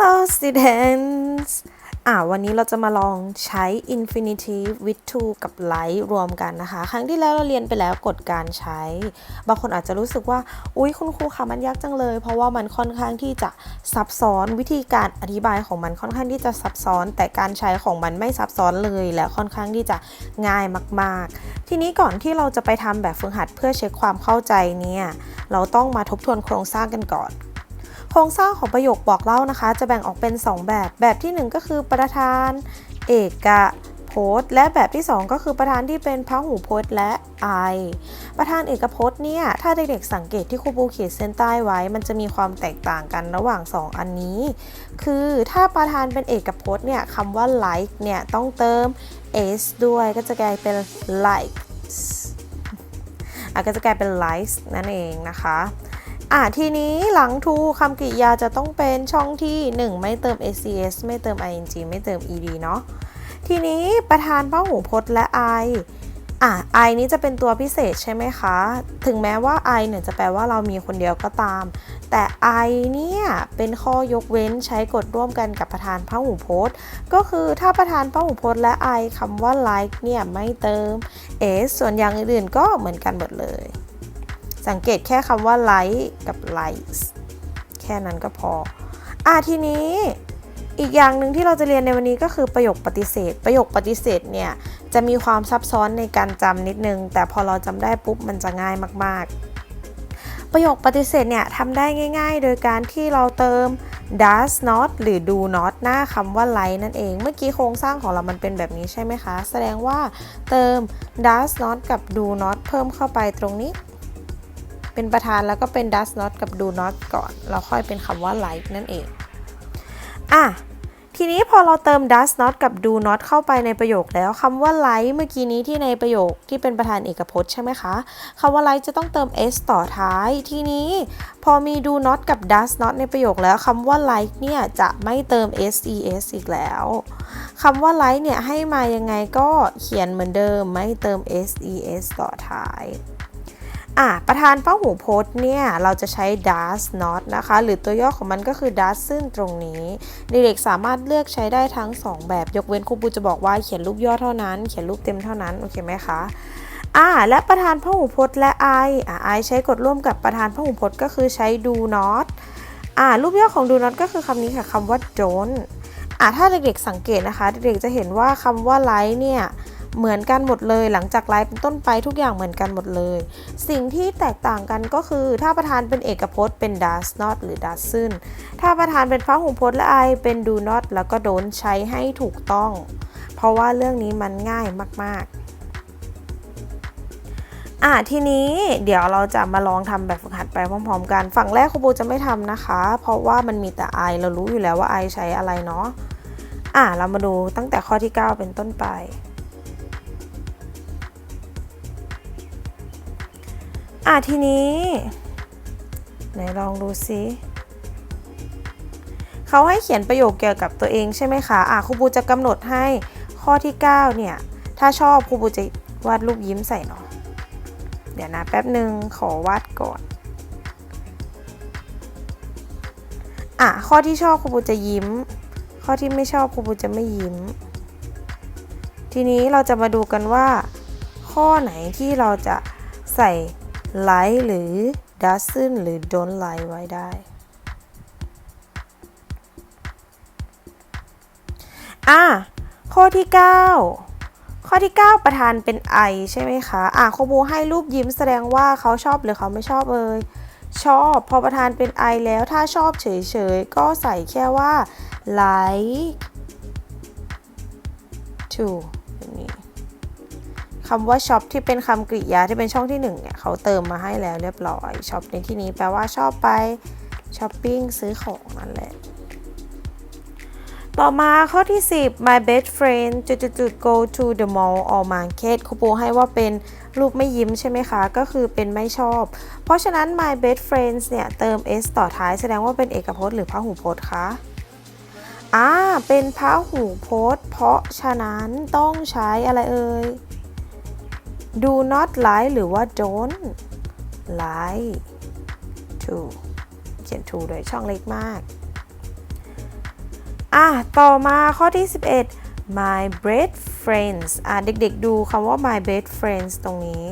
Hello students อ่าวันนี้เราจะมาลองใช้ infinitive with to กับ like รวมกันนะคะ ครั้งที่แล้วเราเรียนไปแล้วกฎการใช้ บางคนอาจจะรู้สึกว่า อุ๊ย คุณครูคะมันยากจังเลย เพราะว่ามันค่อนข้างที่จะซับซ้อนวิธีการอธิบายของมันค่อนข้างที่จะซับซ้อน แต่การใช้ของมันไม่ซับซ้อนเลย และค่อนข้างที่จะง่ายมาก ๆ ทีนี้ก่อนที่เราจะไปทำแบบฝึกหัดเพื่อเช็คความเข้าใจเนี่ยเราต้องมาทบทวนโครงสร้างกันก่อน โครงสร้างของประโยคบอกเล่านะคะ จะแบ่งออกเป็น 2 แบบ แบบที่ 1 ก็คือประธาน เอกพจน์และแบบที่ 2 ก็คือประธานที่เป็นพหูพจน์และไอ ประธานเอกพจน์เนี่ย ถ้าเด็กๆสังเกตที่ครูปูเขียนเส้นใต้ไว้ มันจะมีความแตกต่างกันระหว่าง 2 อันนี้ คือถ้าประธานเป็นเอกพจน์เนี่ยคำว่า like เนี่ยต้องเติม s ด้วยก็จะกลายเป็น likes อะก็จะกลายเป็น likes นั่นเองนะคะ อะทีนี้หลัง to คำกริยาจะต้องเป็นช่องที่ 1 ไม่เติม scs ไม่เติม ing ไม่เติม ed เนาะทีนี้ประธานพหูพจน์และ i อะ i นี้จะเป็นตัวพิเศษใช่ไหมคะ ถึงแม้ว่า i เนี่ยจะแปลว่าเรามีคนเดียวก็ตาม แต่ i เนี่ยเป็นข้อยกเว้นใช้กฎร่วมกันกับประธานพหูพจน์ ก็คือถ้าประธานพหูพจน์และ i คำว่า like เนี่ยไม่เติม s ส่วนอย่างอื่นๆก็เหมือนกันหมดเลย สังเกตแค่คำว่า like กับ likes แค่นั้นก็พอ อะทีนี้อีกอย่างหนึ่งที่เราจะเรียนในวันนี้ก็คือประโยคปฏิเสธ ประโยคปฏิเสธเนี่ยจะมีความซับซ้อนในการจำนิดนึง แต่พอเราจำได้ปุ๊บมันจะง่ายมาก ๆ ประโยคปฏิเสธเนี่ยทำได้ง่าย ๆ โดยการที่เราเติม does not หรือ do not หน้าคำว่า like นั่นเอง เมื่อกี้โครงสร้างของเรามันเป็นแบบนี้ใช่ไหมคะ แสดงว่าเติม does not กับ do not เพิ่มเข้าไปตรงนี้ เป็นประธานแล้วก็เป็น does not กับ do not ก่อน แล้วค่อยเป็นคำว่า like นั่นเอง อะ ทีนี้พอเราเติม does not กับ do not เข้าไปในประโยคแล้วคำว่า like เมื่อกี้นี้ที่ในประโยคที่เป็นประธานเอกพจน์ใช่ไหมคะคำว่า like จะต้องเติม s ต่อท้าย ทีนี้พอมี do not กับ does not ในประโยคแล้วคำว่า like เนี่ยจะไม่เติม ses อีกแล้วคำว่า like เนี่ยให้มายังไงก็เขียนเหมือนเดิมไม่เติม ses ต่อท้าย อะประธานเพหูพจน์เนี่ย เราจะใช้ does not นะคะ หรือตัวย่อของมันก็คือ does ซึ่งตรงนี้ เด็กๆสามารถเลือกใช้ได้ทั้ง 2 แบบ ยกเว้นครูปูจะบอกว่าเขียนรูปย่อเท่านั้น เขียนรูปเต็มเท่านั้น โอเคไหมคะอ่าและประธานพหูพจน์และ I อ่า I ใช้กดร่วมกับประธานพหูพจน์ก็คือใช้ do not อ่ารูปย่อของ do not ก็คือคำนี้ค่ะคำว่า don't อ่าถ้าเด็กๆสังเกตนะคะ เด็กๆจะเห็นว่าคำว่า like เนี่ย เหมือนกันหมดเลย หลังจากไลฟ์เป็นต้นไปทุกอย่างเหมือนกันหมดเลย สิ่งที่แตกต่างกันก็คือ ถ้าประธานเป็นเอกพจน์เป็น does not หรือ does ซึ่งถ้าประธานเป็นพหูพจน์และ I เป็น do not แล้วก็ don't ใช้ให้ถูกต้อง เพราะว่าเรื่องนี้มันง่ายมาก ๆอะทีนี้เดี๋ยวเราจะมาลองทำแบบฝึกหัดไปพร้อมๆ กัน ฝั่งแรกครูบูจะไม่ทำนะคะ เพราะว่ามันมีแต่ I เรารู้อยู่แล้วว่า I ใช้อะไรเนาะอะเรามาดูตั้งแต่ข้อที่ 9 เป็นต้นไป อะทีนี้ ไหนลองดูซิเขาให้เขียนประโยคเกี่ยวกับตัวเองใช่ไหมคะอะครูบูจะกำหนดให้ข้อที่ 9 เนี่ย ถ้าชอบครูบูจะวาดรูปยิ้มใส่เนาะเดี๋ยวนะแป๊บหนึ่งขอวาดก่อนอะข้อที่ชอบครูบูจะยิ้ม ข้อที่ไม่ชอบครูบูจะไม่ยิ้ม ทีนี้เราจะมาดูกันว่า ข้อไหนที่เราจะใส่ like หรือ doesn't หรือ don't like ไว้ได้ อะ ข้อที่ 9 ข้อที่ 9 ประธานเป็น I ใช่ไหมคะ อะคบูให้รูปยิ้มแสดงว่าเขาชอบหรือเขาไม่ชอบเอ่ยชอบ พอประธานเป็น I แล้วถ้าชอบเฉยๆ ก็ใส่แค่ว่า like to แบบนี้ คำว่าช็อปที่เป็นคำกริยาที่เป็นช่องที่1เนี่ยเขาเติมมาให้แล้วเรียบร้อยช็อปในที่นี้แปลว่าชอบไปช้อปปิ้งซื้อของนั่นแหละ ต่อมาข้อที่ 10 my best friend จุดๆ go to the mall or market ครูปูให้ว่าเป็นรูปไม่ยิ้มใช่ไหมคะ ก็คือเป็นไม่ชอบ เพราะฉะนั้น my best friends เนี่ย เติม s ต่อท้ายแสดงว่าเป็นเอกพจน์หรือพหูพจน์คะอ่าเป็นพหูพจน์ เพราะฉะนั้นต้องใช้อะไรเอ่ย do not like หรือว่า don't like to เขียน to โดยช่องเล็กมาก อะ ต่อมาข้อที่ 11 my best friends อะ เด็กๆดูคำว่า my best friends ตรงนี้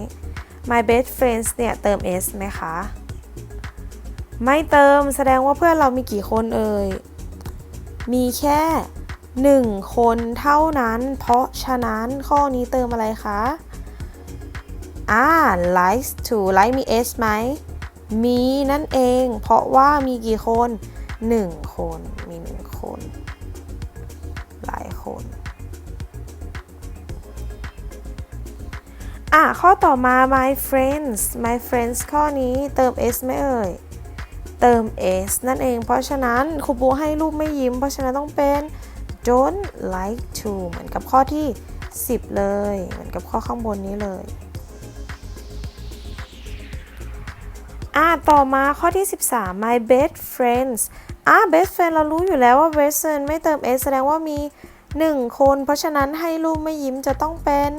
my best friends เนี่ย เติม s ไหมคะ ไม่เติมแสดงว่าเพื่อนเรามีกี่คนเอ่ย มีแค่ 1 คนเท่านั้น เพราะฉะนั้นข้อนี้เติมอะไรคะ อ่า likes to like มี s ไหม มีนั่นเอง เพราะว่ามีกี่คน 1 คน มี 1 คน หลายคนอะข้อต่อมา my friends my friends ข้อนี้เติม s ไหมเอ่ย เติม s นั่นเอง เพราะฉะนั้นครูบูให้รูปไม่ยิ้ม เพราะฉะนั้นต้องเป็น don't like to เหมือนกับข้อที่ 10 เลย เหมือนกับข้อข้างบนนี้เลย อะต่อมาข้อที่ 13 my best friends อะ best friend เรารู้อยู่แล้วว่า best friend ไม่เติม s แสดงว่ามี 1 คน เพราะฉะนั้นให้รูปไม่ยิ้มจะต้องเป็น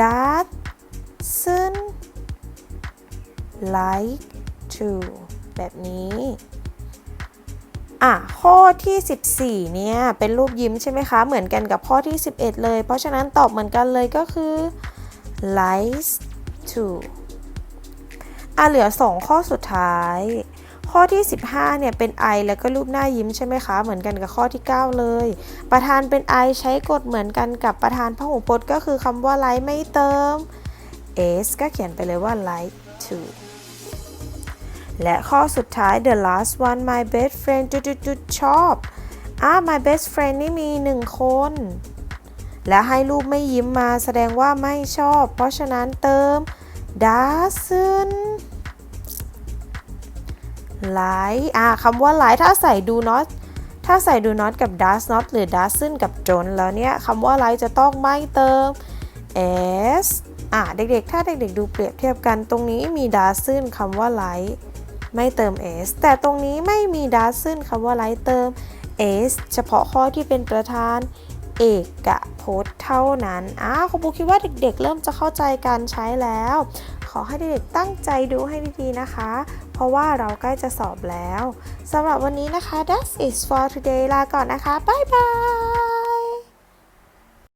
doesn't like to แบบนี้ อะ ข้อที่ 14 เนี่ย เป็นรูปยิ้มใช่ไหมคะ เหมือนกันกับข้อที่ 11 เลย เพราะฉะนั้นตอบเหมือนกันเลยก็คือ likes to อะเหลือ 2 ข้อสุดท้าย ข้อที่ 15เนี่ยเป็น I แล้วก็รูปหน้ายิ้มใช่ไหมคะ เหมือนกันกับข้อที่ 9 เลย ประธานเป็น I ใช้กฎเหมือนกันกับประธานพหูพจน์ก็คือคำว่า like ไม่เติม s ก็เขียนไปเลยว่า like to และข้อสุดท้าย the last one my best friend จุดจุดจุดชอบอะ my best friend นี่มีหนึ่งคน และให้รูปไม่ยิ้มมาแสดงว่าไม่ชอบ เพราะฉะนั้นเติม doesn't like อะคำว่า like ถ้าใส่ do not ถ้าใส่ do not กับ does not หรือ doesn't กับ don't แล้วเนี่ยคำว่า like จะต้องไม่เติม s อะเด็กๆ ถ้าเด็กๆ ดูเปรียบเทียบกันตรงนี้มี doesn't คำว่า like ไม่เติม s แต่ตรงนี้ไม่มี doesn't คำว่า like เติม s เฉพาะข้อที่เป็นประธานเอก พจน์เท่านั้นอ้าวครูบูคิดว่าเด็กๆ เริ่มจะเข้าใจการใช้แล้ว ขอให้เด็กๆตั้งใจดูให้ดีๆนะคะ เพราะว่าเราใกล้จะสอบแล้วสำหรับวันนี้นะคะ That's it for today ลาก่อนนะคะ บ๊ายบาย